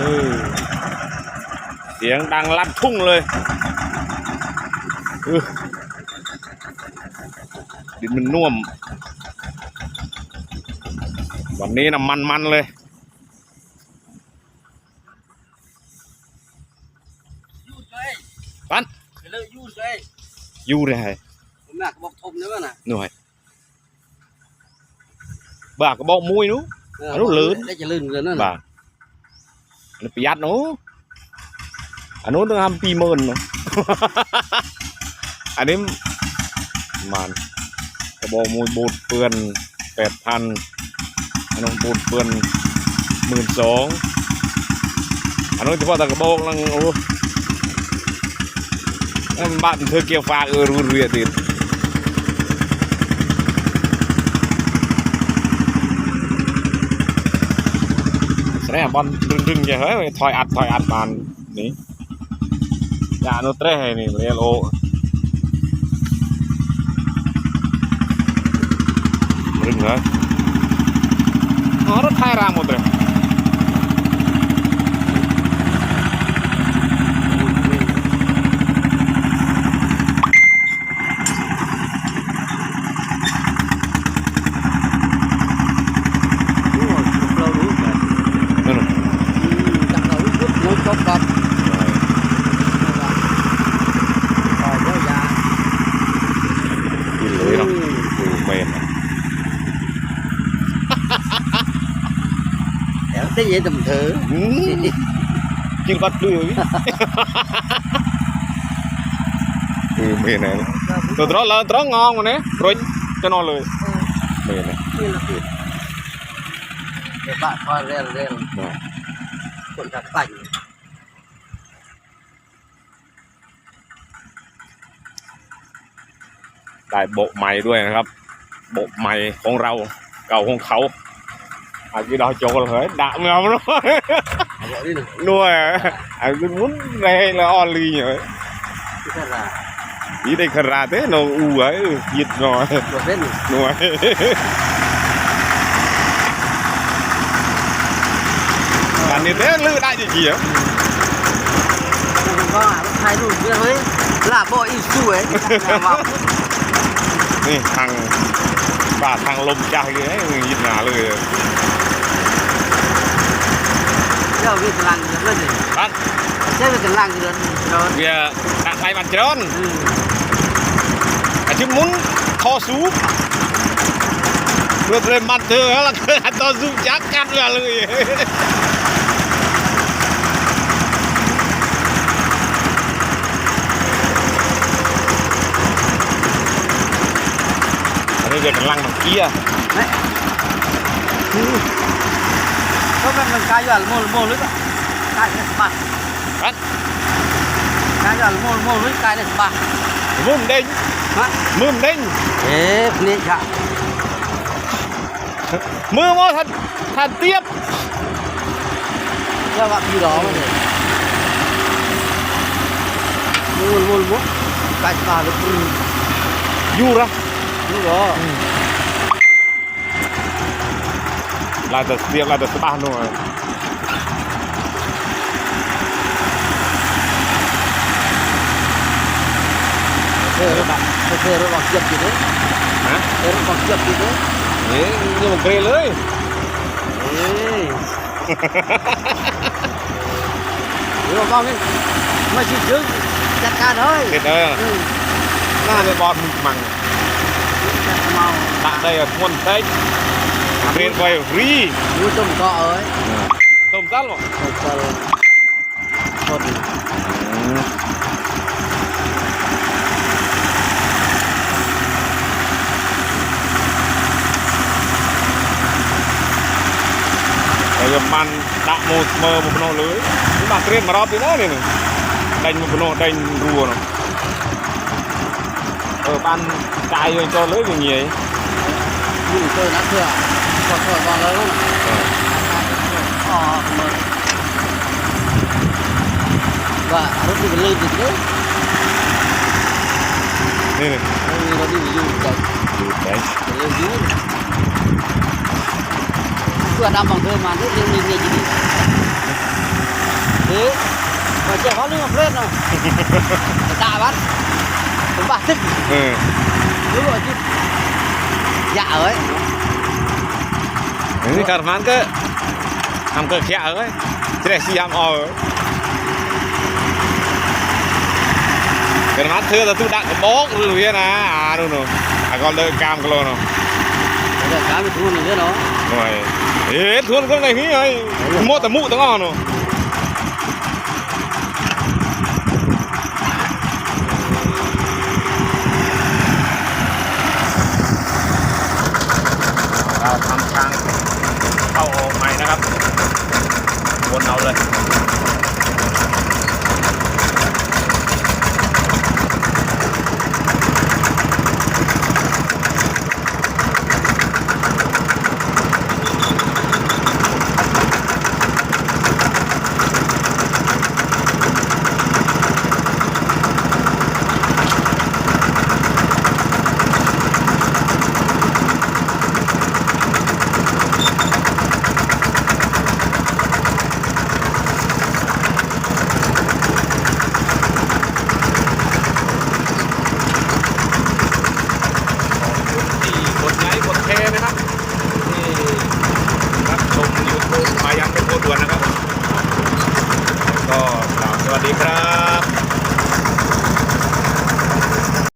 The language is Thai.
เออเสียงดังลั่นทุ่งเลยเออดินมันน่วม วันนี้นะมันมันๆเลย ยูดเลยปันไปเลยยูดเลยอยู่เลยผมอยากบอกทมนะว่าน่ะหน่วยบากกระบอกมุ้ยนู้อันนู้นลื่นได้จะลื่นเลยนั่นบาอันนี้ ประหยัดนู้อันนู้นต้องทำปีหมื่นเนาะอันนี้มันกระบอกมุ้ยบูดเปือนแปดพันอันนู้นบูดเปือนหมื่นสองอันนู้นเฉพาะแต่กระบอกนังโอ้นั่นบ้านเธอเกี่ยวฟ้าเออรู้เรียติด เตะบอลดึงดึงอย่างเฮ้ยถอยอัดถอยอัดมันนี่ยาโนเตรให้นี่เรียโอดึงเหรออ๋อรถไทยรามหมดเลย เรารู้กัน นั่นน่ะ จากเรารู้ปุ๊บเราจบกับต่อยก็ยา กินเลยเนาะดูเป็นอะ แต่ที่ยัง tầm thử อืมกินก็ดื้อวิอือเป็นไงตัวตรอแล้วตรององมาเนี่ยรถจะนอนเลยเป็นไงนี่ละคือเดี๋ยวบ้าคอยเร็วเร็วมาคนจักปั่นได้โบกใหม่ด้วยนะครับโบกใหม่ของเรา เก่าของเขา อาจจะดาวโจกเลยด่าเงาเนาะเอาบอกนี่หนึ่ง nuôi à cứ muốn này là only nhở ที่ท่านละ ý đây khờ ra thế nó u ấy nhiệt rồi ตัวเส้น nuôi bạn như thế lư đại gì gì á มันก็ถ่ายรูปเพื่อเฮ้ยลาบอีสวย ว่า nè thằng và thằng lùm trai cái ấy nhìn nào lư เจ้าวิกลังเงินเลย bạn เจ้าวิกลังเงินเงิน bây giờ đặt tay bàn trơn อืม à chứ muốn kho sú rồi rồi mặt thừa là to giúp chắc cắt ra lư Ini dia kelang kia. ก็เป็น มันกายอยู่อัลโมลโมลึกอะกายเนี่ยสบาย Kan, กายอยู่อัลโมลโมลึกกายเนี่ยสบาย mum đinh, ฮะ mum đinh. เอ๊ะนี่ค่ะ Mưa mô thật thật tiếp. เรียกว่าพี่ร้องเลยโมลโมลโมกายสบายเลยอืม Du ra. นี่เหรอ Là thật tiếp là thật ba luôn rồi. เออรถบักเออรถบักเจ็บอยู่ด้วย Hả? เออรถบักเจ็บอยู่ด้วย Đấy, nhưng mà ghê lưới. เอ้ยเดี๋ยวบอกนี่ไม่ชิดยึงจัดการเฮ้ย Thiệt ơi, อืม nó là bọt mực mặn. จัดเมา Tại đây là muôn tết. เรียนไปฟรียูต้มก็เอ้ยต้มซัลหรอต้มซัลต้มเรามันดักโมสเมอร์มุปโนเลยนี่มาเตรียมมารอบที่นี่นี่ยดันมุปโนดันรัวเนาะเออปันกายโยนจอเลยอย่างเงี้ย ยู่เจอนักเถื่อก็เถื่อก่อนเลยลูกอ๋อมันว่ารถที่มันลื่นจริงเลยนี่นี่มีรถที่มันอยู่ใจดูแดงมันลื่นยืนเพื่อดำบางเธอมาที่เรื่องนี้เนี่ยจริงๆเฮ้ยมาเจ้าเขาเรื่องเพื่อนเนาะตาบัดผมบ้าทึก ừ. đúng rồi chứ dạ ấy ini karman ke ham ke kya ơi thế này siam o karman thưa là tu đặt cái bốc rồi vậy nè à đâu nè à con đợi cam cái lô nè bây giờ cá bị thua này nữa nó rồi ê thua con này nghĩ rồi mua tầm mũ tao ngon rồi Quần!